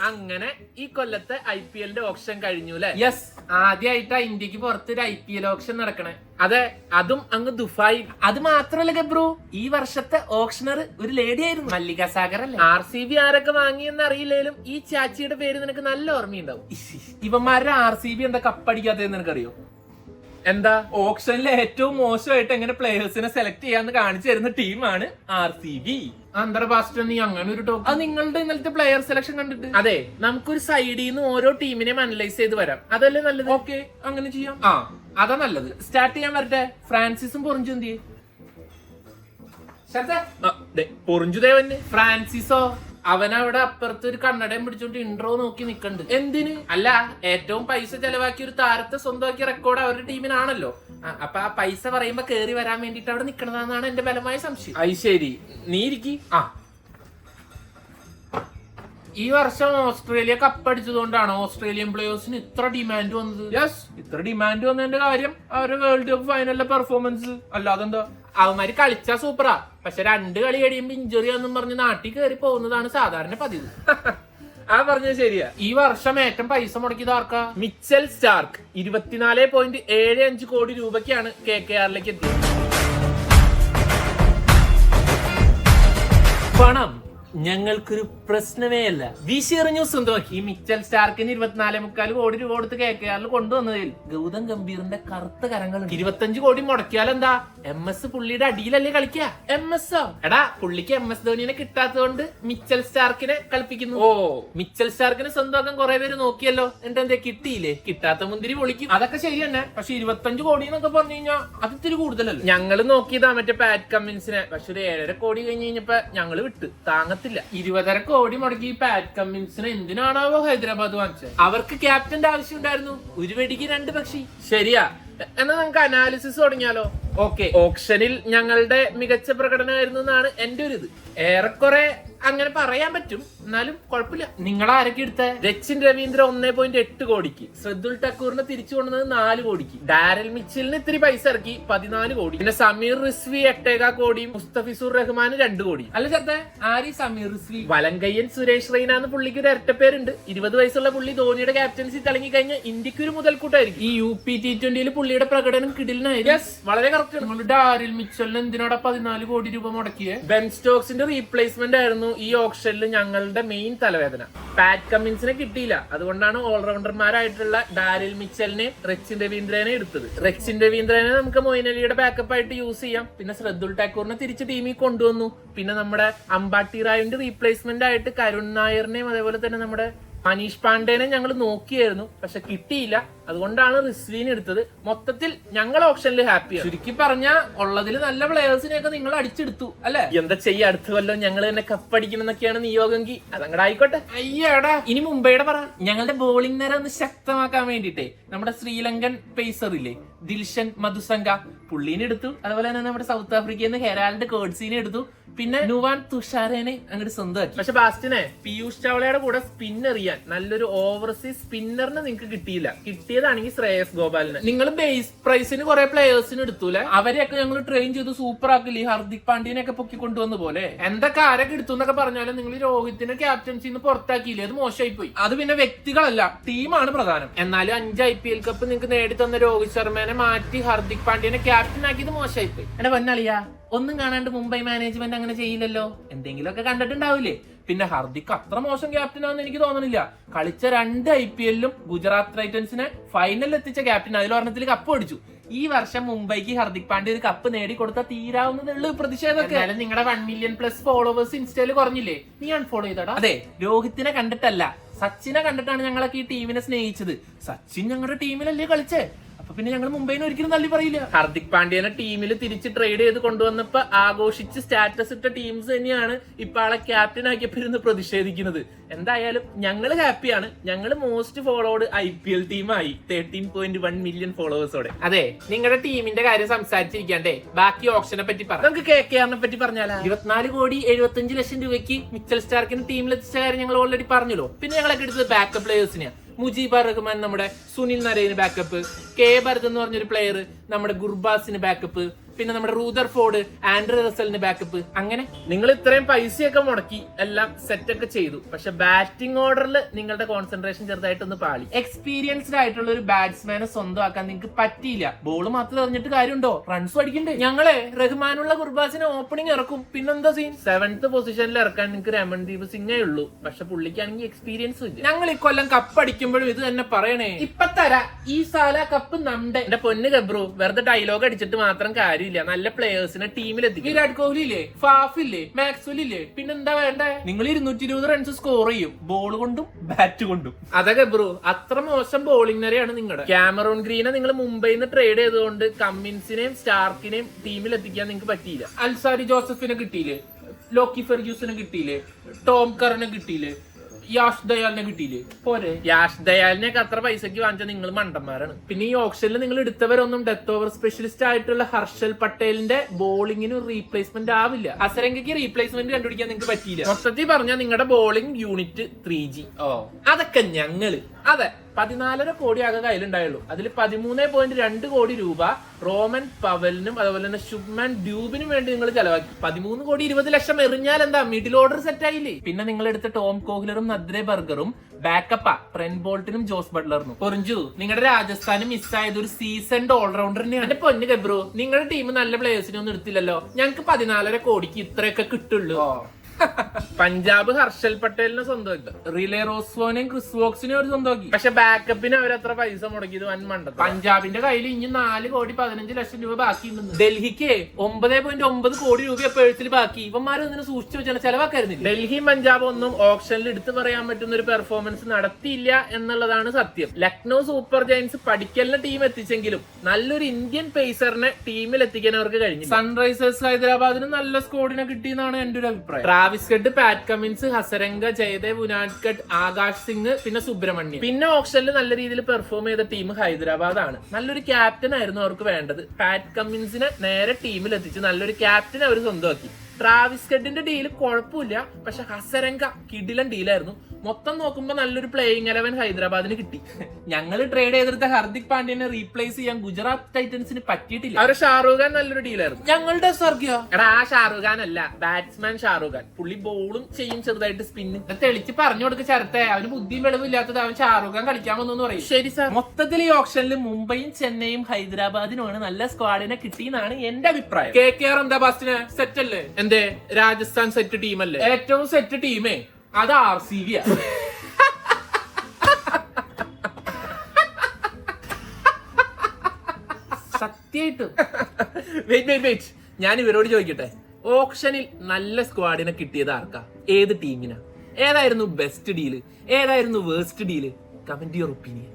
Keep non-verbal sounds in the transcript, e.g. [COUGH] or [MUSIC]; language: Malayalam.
അങ്ങനെ ഈ കൊല്ലത്തെ ഐ പി എല്ലിന്റെ ഓപ്ഷൻ കഴിഞ്ഞു അല്ലെ യെസ് ആദ്യമായിട്ടാ ഇന്ത്യയ്ക്ക് പുറത്ത് ഒരു ഐ പി എൽ ഓപ്ഷൻ നടക്കണേ. അതെ അതും അങ്ങ് ദുബായി അത് മാത്രമല്ല ഗബ്രു ഈ വർഷത്തെ ഓപ്ഷണർ ഒരു ലേഡി ആയിരുന്നു. മല്ലിക സാഗർ അല്ലേ? ആർ സി ബി ആരൊക്കെ വാങ്ങിയെന്ന് അറിയില്ലേലും ഈ ചാച്ചിയുടെ പേര് നിനക്ക് നല്ല ഓർമ്മയുണ്ടാവും. ഇവന്മാരുടെ ആർ സി ബി എന്താ കപ്പടിക്കാത്തതെന്ന് നിനക്കറിയോ? എന്താ? ഓപ്ഷനിൽ ഏറ്റവും മോശമായിട്ട് എങ്ങനെ പ്ലേയേഴ്സിനെ സെലക്ട് ചെയ്യാന്ന് കാണിച്ചു തരുന്ന ടീമാണ് ആർ സി ബി അങ്ങനെ ഒരു ടോക്ക് അത് നിങ്ങളുടെ ഇന്നലത്തെ പ്ലെയർ സെലക്ഷൻ കണ്ടിട്ട്. അതെ നമുക്കൊരു സൈഡിൽ നിന്ന് ഓരോ ടീമിനെ അനലൈസ് ചെയ്ത് വരാം. അതല്ലേ നല്ലത്? ഓക്കെ അങ്ങനെ ചെയ്യാം. ആ അതാ നല്ലത്. സ്റ്റാർട്ട് ചെയ്യാൻ വരട്ടെ. ഫ്രാൻസിസും പൊറിഞ്ചും എന്ത് ചെയ്യും? പൊറിഞ്ചുദേവന് ഫ്രാൻസിസോ? അവനവിടെ അപ്പുറത്ത് ഒരു കണ്ണടയും പിടിച്ചോണ്ട് ഇൻട്രോ നോക്കി നിക്കണ്ട്. എന്തിന്? അല്ല ഏറ്റവും പൈസ ചെലവാക്കിയ ഒരു താരത്തെ സ്വന്തമാക്കിയ റെക്കോർഡ് അവരുടെ ടീമിനാണല്ലോ. അപ്പൊ ആ പൈസ പറയുമ്പോ കേറി വരാൻ വേണ്ടിട്ട് അവിടെ നിക്കണതാണെന്നാണ് എന്റെ ബലമായ സംശയം. അത് ശരി. നീ ഇരിക്കി. ആ. ഈ വർഷം ഓസ്ട്രേലിയ കപ്പടിച്ചതുകൊണ്ടാണ് ഓസ്ട്രേലിയൻ പ്ലേയേഴ്സിന് ഇത്ര ഡിമാൻഡ് വന്നത്? യെസ് ഇത്ര ഡിമാൻഡ് വന്നതിന്റെ കാര്യം അവരുടെ വേൾഡ് കപ്പ് ഫൈനലിലെ പെർഫോമൻസ് അല്ലാതെന്താ? അവന്മാര് കളിച്ചാ സൂപ്പറാ. പക്ഷെ രണ്ട് കളി കഴിയുമ്പോ ഇഞ്ചുറി എന്നും പറഞ്ഞ് നാട്ടിൽ കയറി പോകുന്നതാണ് സാധാരണ പതിവ്. [LAUGHS] ആ പറഞ്ഞത് ശരിയാ. ഈ വർഷം ഏറ്റവും പൈസ മുടക്കിയത് ആർക്കാ? മിച്ചൽ സ്റ്റാർക്ക് ഇരുപത്തിനാല് പോയിന്റ് ഏഴ് അഞ്ച് കോടി രൂപയ്ക്കാണ് കെ കെ ആറിലേക്ക് എത്തിയത്. പണം. ഞങ്ങൾക്കൊരു പ്രശ്നമേ അല്ല. വീശി ന്യൂസ് സ്വന്തമാക്കി. ഈ മിച്ചൽ സ്റ്റാർക്കിന് ഇരുപത്തിനാല് മുക്കാൽ കോടി രൂപ കൊടുത്ത് കെ കെ ആറിൽ കൊണ്ടുവന്നതിൽ ഗൗതം ഗംഭീറിന്റെ കറുത്ത കരങ്ങൾ ഇരുപത്തഞ്ച് കോടി മുടക്കിയാൽ എന്താ? എം എസ് പുള്ളിയുടെ അടിയിലല്ലേ കളിക്കുക എം എസ് എടാ പുള്ളിക്ക് എം എസ് ധോനിനെ കിട്ടാത്തതുകൊണ്ട് മിച്ചൽ സ്റ്റാർക്കിനെ കളിപ്പിക്കുന്നു. ഓ മിച്ചൽ സ്റ്റാർക്കിനെ സ്വന്തമാക്കാൻ കുറെ പേര് നോക്കിയല്ലോ. എന്നിട്ട് എന്താ കിട്ടിയില്ലേ? കിട്ടാത്ത മുന്തിരി പൊളിക്കും. അതൊക്കെ ശരി തന്നെ. പക്ഷെ ഇരുപത്തഞ്ച് കോടി എന്നൊക്കെ പറഞ്ഞു കഴിഞ്ഞാൽ അത് ഇത്തിരി കൂടുതലല്ലേ? ഞങ്ങൾ നോക്കിയതാ മറ്റേ പാറ്റ് കമ്മിൻസിനെ. പക്ഷെ ഒരു ഏഴര കോടി കഴിഞ്ഞ് കഴിഞ്ഞപ്പോ ഞങ്ങൾ വിട്ട്. താങ്ങത്തില്ല ഇരുപതര കോടി മുടക്കി പാറ്റ് കമ്മിൻസിന് എന്തിനാണാവോ ഹൈദരാബാദ് വാങ്ങിച്ചത്? അവർക്ക് ക്യാപ്റ്റന്റെ ആവശ്യം ഉണ്ടായിരുന്നു. ഒരു വെടിക്ക് രണ്ട് പക്ഷി. ശരിയാ. എന്നാ നമുക്ക് അനാലിസിസ് തുടങ്ങിയാലോ? ഓക്കെ ഓപ്ഷനിൽ ഞങ്ങളുടെ മികച്ച പ്രകടനമായിരുന്നു എന്നാണ് എന്റെ ഒരു ഇത്. ഏറെക്കുറെ അങ്ങനെ പറയാൻ പറ്റും. എന്നാലും കുഴപ്പമില്ല. നിങ്ങൾ ആരൊക്കെ എടുത്ത? രച്ചിൻ രവീന്ദ്ര ഒന്നേ പോയിന്റ് എട്ട് കോടിക്ക്. ശ്രദ്ധുൽ ടക്കൂറിനെ തിരിച്ചു കൊണ്ടുവന്നത് നാല് കോടിക്ക്. ഡാരൽ മിച്ചിലിന് ഇത്തിരി പൈസ ഇറക്കി പതിനാല് കോടി. പിന്നെ സമീർ റിസ്വി എട്ടേകാ കോടിയും മുസ്തഫിസുർ റഹ്മാൻ രണ്ട് കോടി അല്ല ചത്ത ആരി സമീർ റിസ്വി? വലങ്കയ്യൻ സുരേഷ് റെയ്ന എന്ന പുള്ളിക്ക് ഒരു ഇരട്ടപ്പേരുണ്ട്. ഇരുപത് വയസ്സുള്ള പുള്ളി ധോണിയുടെ ക്യാപ്റ്റൻസി തിളങ്ങി കഴിഞ്ഞാൽ ഇന്ത്യയ്ക്ക് ഒരു മുതൽക്കൂട്ടായിരിക്കും. ഈ യു പി ടി ട്വന്റിയിൽ പുള്ളിയുടെ പ്രകടനം കിടിലിനായിരുന്നു. വളരെ കറക്റ്റ് നിങ്ങൾ ഡാരിൽ മിച്ചലിന് എന്തിനോടെ പതിനാല് കോടി രൂപ മുടക്കിയേ? ബെൻ സ്റ്റോക്സിന്റെ റീപ്ലേസ്മെന്റ് ആയിരുന്നു ഈ ഓപ്ഷനിൽ ഞങ്ങളുടെ മെയിൻ തലവേദന. പാറ്റ് കമ്മിൻസിനെ കിട്ടിയില്ല. അതുകൊണ്ടാണ് ഓൾറൗണ്ടർമാരായിട്ടുള്ള ഡാരിൽ മിച്ചലിനെ റെച്ചിൻ രവീന്ദ്രനെ എടുത്തത്. റെച്ചിൻ രവീന്ദ്രനെ നമുക്ക് മൊയിൻ അലിയുടെ ബാക്കപ്പ് ആയിട്ട് യൂസ് ചെയ്യാം. പിന്നെ ശ്രദ്ദുൽ ടാക്കൂറിനെ തിരിച്ച് ടീമിൽ കൊണ്ടുവന്നു. പിന്നെ നമ്മുടെ അമ്പാട്ടി റായുവിന്റെ റീപ്ലേസ്മെന്റ് ആയിട്ട് കരുൺ നായറിനെയും അതേപോലെ തന്നെ നമ്മുടെ മനീഷ് പാണ്ഡേനെ ഞങ്ങൾ നോക്കിയായിരുന്നു പക്ഷെ കിട്ടിയില്ല. അതുകൊണ്ടാണ് റിസ്വീൻ എടുത്തത്. മൊത്തത്തിൽ ഞങ്ങൾ ഓപ്ഷനിൽ ഹാപ്പി ചുരുക്കി പറഞ്ഞ ഉള്ളതിൽ നല്ല പ്ലെയേഴ്സിനെയൊക്കെ നിങ്ങൾ അടിച്ചെടുത്തു അല്ലെ? എന്താ ചെയ്യ? അടുത്ത കൊല്ലം ഞങ്ങൾ തന്നെ കപ്പടിക്കണമെന്നൊക്കെയാണ് നിയോഗമെങ്കിൽ അതങ്ങടെ ആയിക്കോട്ടെ. അയ്യടാ. ഇനി മുംബൈയുടെ പറ. ഞങ്ങളുടെ ബോളിംഗ് നേരം ഒന്ന് ശക്തമാക്കാൻ വേണ്ടിട്ടേ നമ്മുടെ ശ്രീലങ്കൻ പേസർ ഇല്ലേ ദിൽഷൻ മധുസംഗ പുള്ളീനെ എടുത്തു. അതുപോലെ തന്നെ നമ്മുടെ സൗത്ത് ആഫ്രിക്കയിൽ നിന്ന് ഹെറാൾഡ് കോഡ്സിനെ എടുത്തു. പിന്നെ നുവാൻ തുഷാരേനെ അങ്ങോട്ട് സ്വന്തമാക്കി. പക്ഷെ ബാസ്റ്റിനെ പീയൂഷ് ചവളയുടെ കൂടെ സ്പിൻ എറിയാൻ നല്ലൊരു ഓവർസീസ് സ്പിന്നറിന് നിങ്ങൾക്ക് കിട്ടിയില്ല. കിട്ടിയതാണെങ്കിൽ ശ്രേയസ് ഗോപാലിന്. നിങ്ങൾ ബേസ് പ്രൈസിന് കുറെ പ്ലേയേഴ്സിന് എടുത്തൂലെ? അവരെയൊക്കെ ഞങ്ങൾ ട്രെയിൻ ചെയ്ത് സൂപ്പർ ആക്കില്ലേ? ഹർദിക് പാണ്ഡ്യനെ ഒക്കെ പൊക്കി കൊണ്ടുവന്ന പോലെ. എന്തൊക്കെ ആരൊക്കെ എടുത്തു എന്നൊക്കെ പറഞ്ഞാലും നിങ്ങൾ രോഹിത്തിനെ ക്യാപ്റ്റൻസിന്ന് പുറത്താക്കിയില്ലേ? അത് മോശമായി പോയി അത് പിന്നെ വ്യക്തികളല്ല ടീമാണ് പ്രധാനം. എന്നാലും അഞ്ച് ഐ പി എൽ കപ്പ് നിങ്ങൾക്ക് നേടി തന്ന രോഹിത് ശർമ്മനെ മാറ്റി ഹർദിക് പാണ്ഡ്യനെ ക്യാപ്റ്റൻ ആക്കിയത് മോശമായി പോയി എന്നെ പൊന്നളിയാ ഒന്നും കാണാണ്ട് മുംബൈ മാനേജ്മെന്റ് അങ്ങനെ ചെയ്യില്ലല്ലോ. എന്തെങ്കിലുമൊക്കെ കണ്ടിട്ടുണ്ടാവില്ലേ? പിന്നെ ഹർദിക് അത്ര മോശം ക്യാപ്റ്റൻ ആണെന്ന് എനിക്ക് തോന്നുന്നില്ല കളിച്ച രണ്ട് ഐ പി എല്ലിലും ഗുജറാത്ത് ടൈറ്റൻസിനെ ഫൈനലിൽ എത്തിച്ച ക്യാപ്റ്റൻ അതിലൊരെണ്ണത്തിൽ കപ്പ് അടിച്ചു. ഈ വർഷം മുംബൈക്ക് ഹർദിക് പാണ്ഡ്യ ഒരു കപ്പ് നേടിക്കൊടുത്ത തീരാവുന്നതേ പ്രതിഷേധമൊക്കെ. എന്നാലും നിങ്ങളുടെ വൺ മില്യൺ പ്ലസ് ഫോളോവേഴ്സ് ഇൻസ്റ്റയിൽ കുറഞ്ഞില്ലേ? നീ അൺഫോളോ ചെയ്തടാ. അതെ രോഹിത്തിനെ കണ്ടിട്ടല്ല. സച്ചിനെ കണ്ടിട്ടാണ് ഞങ്ങളൊക്കെ ഈ ടീമിനെ സ്നേഹിച്ചത്. സച്ചിൻ ഞങ്ങളുടെ ടീമിലല്ലേ കളിച്ചേ? അപ്പൊ പിന്നെ ഞങ്ങൾ മുംബൈനെ ഒരിക്കലും തള്ളി പറയില്ല. ഹർദിക് പാണ്ഡ്യനെ ടീമിൽ തിരിച്ച് ട്രേഡ് ചെയ്ത് കൊണ്ടുവന്നപ്പോ ആഘോഷിച്ച് സ്റ്റാറ്റസ് ഇട്ട ടീംസ് തന്നെയാണ് ഇപ്പൊ ആളെ ക്യാപ്റ്റൻ ആക്കിയപ്പോ ഇരുന്ന് പ്രതിഷേധിക്കുന്നത്. എന്തായാലും ഞങ്ങൾ ഹാപ്പിയാണ് ഞങ്ങൾ most followed I P L ടീമായി തേർട്ടീൻ പോയിന്റ് വൺ മില്യൺ ഫോളോവേഴ്സോടെ അതെ നിങ്ങളുടെ ടീമിന്റെ കാര്യം സംസാരിച്ചിരിക്കാണ്ടേ ബാക്കി ഓപ്ഷനെ പറ്റി പറ. നമുക്ക് കെ കെ ആറിനെ പറ്റി പറഞ്ഞാൽ ഇരുപത്തിനാല് കോടി എഴുപത്തഞ്ച് ലക്ഷം രൂപയ്ക്ക് മിച്ചൽ സ്റ്റാർക്കിന് ടീമിൽ എത്തിച്ച കാര്യം ഞങ്ങൾ ഓൾറെഡി പറഞ്ഞല്ലോ. പിന്നെ ഞങ്ങളൊക്കെ എടുത്തത് ബാക്കപ്പ് പ്ലേയേഴ്സിനെയാണ് മുജീബ് റഹ്മാൻ നമ്മുടെ സുനിൽ നരേന് ബാക്കപ്പ് കെ ഭരത് എന്ന് പറഞ്ഞൊരു പ്ലെയർ നമ്മുടെ ഗുർബാസിന് ബാക്കപ്പ് പിന്നെ നമ്മുടെ റൂദർ ഫോർഡ് ആൻഡ്രി റസലിന് ബാക്കപ്പ് അങ്ങനെ നിങ്ങൾ ഇത്രയും പൈസയൊക്കെ മുടക്കി എല്ലാം സെറ്റ് ഒക്കെ ചെയ്തു. പക്ഷെ ബാറ്റിംഗ് ഓർഡറിൽ നിങ്ങളുടെ കോൺസെൻട്രേഷൻ ചെറുതായിട്ടൊന്ന് പാളി. എക്സ്പീരിയൻസ്ഡ് ആയിട്ടുള്ള ഒരു ബാറ്റ്സ്മാനെ സ്വന്തമാക്കാൻ നിങ്ങൾക്ക് പറ്റിയില്ല. ബോൾ മാത്രം എറിഞ്ഞിട്ട് കാര്യമുണ്ടോ? റൺസ് അടിക്കണ്ടേ? ഞങ്ങളെ റഹ്മാനുള്ള കുർബാസിനെ ഓപ്പണിംഗ് ഇറക്കും. പിന്നെന്താ സീൻ സെവൻത്ത് പൊസിഷനിൽ ഇറക്കാൻ നിങ്ങൾക്ക് രമൺദീപ് സിംഗേ ഉള്ളൂ. പക്ഷെ പുള്ളിക്കാണെങ്കിൽ എക്സ്പീരിയൻസ് ഇല്ല. ഞങ്ങൾ ഈ കൊല്ലം കപ്പ് അടിക്കുമ്പോഴും ഇത് തന്നെ പറയണേ. ഇപ്പൊ തരാ ഈ സാല കപ്പ് നമ്മുടെ എന്റെ പൊന്ന് ഗബ്രു വെറുതെ ഡയലോഗ് അടിച്ചിട്ട് മാത്രം കാര്യമില്ല നല്ല പ്ലേയേഴ്സിനെ ടീമിലെത്തിക്കും വിരാട് കോഹ്ലി ഇല്ലേ ഫാഫ് ഇല്ലേ മാക്സ്വെൽ ഇല്ലേ പിന്നെന്താ വേണ്ടേ? നിങ്ങൾ ഇരുന്നൂറ്റി ഇരുപത് റൺസ് സ്കോർ ചെയ്യും. ബോൾ കൊണ്ടും ബാറ്റ് കൊണ്ടും. അതൊക്കെ ബ്രോ അത്ര മോശം ബോളിംഗ് നിരയാണ് നിങ്ങളുടെ ക്യാമറോൺ ഗ്രീനെ നിങ്ങൾ മുംബൈയിൽ നിന്ന് ട്രേഡ് ചെയ്തുകൊണ്ട് കമ്മിൻസിനെയും സ്റ്റാർക്കിനെയും ടീമിൽ എത്തിക്കാൻ നിങ്ങൾക്ക് പറ്റിയില്ല. അൽസാരി ജോസഫിനെ കിട്ടിയില്ലേ? ലോക്കി ഫെർഗ്യൂസിനെ കിട്ടിയില്ലേ? ടോം കറിനെ കിട്ടിയില്ലേ? യാഷ് ദയാലിനെ കിട്ടിയില്ലേ? പോരെ. യാഷ് ദയാലിനെയൊക്കെ അത്ര പൈസക്ക് വാങ്ങിച്ച നിങ്ങൾ മണ്ടന്മാരാണ്. പിന്നെ ഈ ഓപ്ഷനിൽ നിങ്ങൾ എടുത്തവരൊന്നും ഡെത്ത് ഓവർ സ്പെഷ്യലിസ്റ്റ് ആയിട്ടുള്ള ഹർഷൽ പട്ടേലിന്റെ ബോളിങ്ങിന് റീപ്ലേസ്മെന്റ് ആവില്ല. അസരംഗയ്ക്ക് റീപ്ലേസ്മെന്റ് കണ്ടുപിടിക്കാൻ നിങ്ങൾക്ക് പറ്റിയില്ല. മൊത്തത്തിൽ പറഞ്ഞാൽ നിങ്ങളുടെ ബോളിംഗ് യൂണിറ്റ് ത്രീ ജി ഓ. അതൊക്കെ ഞങ്ങൾ. അതെ. പതിനാലര കോടി ആകെ കയ്യിലുണ്ടായുള്ളൂ. അതിൽ പതിമൂന്ന് പോയിന്റ് രണ്ട് കോടി രൂപ റോമൻ പവലിനും അതുപോലെ തന്നെ ശുഭ്മാൻ ഡ്യൂബിനും വേണ്ടി നിങ്ങൾ ചെലവാക്കി. പതിമൂന്ന് കോടി ഇരുപത് ലക്ഷം എറിഞ്ഞാൽ എന്താ? മിഡിൽ ഓർഡർ സെറ്റ് ആയില്ലേ? പിന്നെ നിങ്ങൾ എടുത്ത ടോം കോഹ്ലറും നദ്രെ ബർഗറും ബാക്കപ്പാ ട്രെൻ ബോൾട്ടിനും ജോസ് ബട്ട്ലറിനും. പൊറിഞ്ചു നിങ്ങളുടെ രാജസ്ഥാന് മിസ്സായത് ഒരു സീസൺഡ് ഓൾറൗണ്ടർ തന്നെയാണ്. എന്റെ പൊന്ന് ഗബ്രു നിങ്ങളുടെ ടീം നല്ല പ്ലേയേഴ്സിനെ ഒന്നും എടുത്തില്ലല്ലോ. ഞങ്ങൾക്ക് പതിനാലര കോടിക്ക് ഇത്രയൊക്കെ കിട്ടുള്ളൂ. പഞ്ചാബ് ഹർഷൽ പട്ടേലിനെ സ്വന്തമാക്കി റിലേ റോസ്വോനെയും ക്രിസ് വോക്സിനെയും ഒരു സ്വന്തമാക്കി. പക്ഷെ ബാക്കപ്പിന് അവരത്ര പൈസ മുടക്കിയത് വൻ മണ്ട പഞ്ചാബിന്റെ കയ്യിൽ ഇനി നാല് കോടി പതിനഞ്ച് ലക്ഷം രൂപ ബാക്കിയുണ്ടെന്ന്. ഡൽഹിക്ക് ഒമ്പത് പോയിന്റ് ഒമ്പത് കോടി രൂപ പേഴ്സിൽ ബാക്കി. ഇവന്മാരും ഇതിനെ സൂക്ഷിച്ചു വെച്ചാൽ ചെലവാക്കായിരുന്നില്ല? ഡൽഹി പഞ്ചാബ് ഒന്നും ഓപ്ഷനിൽ എടുത്തു പറയാൻ പറ്റുന്ന ഒരു പെർഫോമൻസ് നടത്തിയില്ല എന്നുള്ളതാണ് സത്യം. ലക്നൗ സൂപ്പർ ജയൻസ് പഠിക്കലിന് ടീം എത്തിച്ചെങ്കിലും നല്ലൊരു ഇന്ത്യൻ പേസറിനെ ടീമിൽ എത്തിക്കാൻ അവർക്ക് കഴിഞ്ഞു സൺറൈസേഴ്സ് ഹൈദരാബാദിന് നല്ല സ്കോഡിനെ കിട്ടിയെന്നാണ് എന്റെ ഒരു അഭിപ്രായം. ട്രാവിസ് കെട്ട് പാറ്റ് കമിൻസ് ഹസരംഗ ജയദേവ് ഉനാഡ്കട്ട് ആകാശ് സിംഗ് പിന്നെ സുബ്രഹ്മണ്യം. പിന്നെ ഓപ്ഷനിൽ നല്ല രീതിയിൽ പെർഫോം ചെയ്ത ടീം ഹൈദരാബാദ് ആണ്. നല്ലൊരു ക്യാപ്റ്റൻ ആയിരുന്നു അവർക്ക് വേണ്ടത്. പാറ്റ് കമ്മിൻസിനെ നേരെ ടീമിൽ എത്തിച്ച് നല്ലൊരു ക്യാപ്റ്റൻ അവർ സ്വന്തമാക്കി. ട്രാവിസ് കെഡിന്റെ ഡീൽ കുഴപ്പമില്ല. പക്ഷെ ഹസരംഗ കിടിലൻ ഡീലായിരുന്നു മൊത്തം നോക്കുമ്പോ നല്ലൊരു പ്ലേയിങ് ഇലവൻ ഹൈദരാബാദിന് കിട്ടി. [LAUGHS] ഞങ്ങൾ ട്രേഡ് ചെയ്തെടുത്ത ഹർദിക് പാണ്ഡ്യനെ റീപ്ലേസ് ചെയ്യാൻ ഗുജറാത്ത് ടൈറ്റൻസിന് പറ്റിയിട്ടില്ല. അവരെ ഷാറൂഖ് ഖാൻ നല്ലൊരു ഡീലായിരുന്നു ഞങ്ങളുടെ സർഗ്യ എടാ ആ ഷാറൂഖ് ഖാൻ അല്ല ബാറ്റ്സ്മാൻ ഷാറൂഖ് ഖാൻ. പുള്ളി ബോളും ചെയ്യും ചെറുതായിട്ട് സ്പിന്ന് തെളിച്ച് പറഞ്ഞു കൊടുക്ക ചരത്തെ അവന് ബുദ്ധിയും വെളിവില്ലാത്തത് അവൻ ഷാറൂഖ് ഖാൻ കളിക്കാൻ വന്നു പറയും. ശരി സാർ. മൊത്തത്തിൽ ഈ ഓപ്ഷനിൽ മുംബൈയും ചെന്നൈയും ഹൈദരാബാദിനുമാണ് നല്ല സ്ക്വാഡിനെ കിട്ടിയെന്നാണ് എന്റെ അഭിപ്രായം. കെ കെ ആർ എന്താ ബാസ്റ്റിന് സെറ്റ് അല്ലേ? എന്തേ? രാജസ്ഥാൻ സെറ്റ് ടീം അല്ലേ? ഏറ്റവും സെറ്റ് ടീമേ അത് ആർ സി ബി സത്യായിട്ടും. വെയിറ്റ് വെയിറ്റ് വെയിറ്റ് ഞാൻ ഇവരോട് ചോദിക്കട്ടെ? ഓപ്ഷനിൽ നല്ല സ്ക്വാഡിനെ കിട്ടിയത് ആർക്കാ? ഏത് ടീമിനാ ഏതായിരുന്നു ബെസ്റ്റ് ഡീൽ ഏതായിരുന്നു waste deal comment your opinion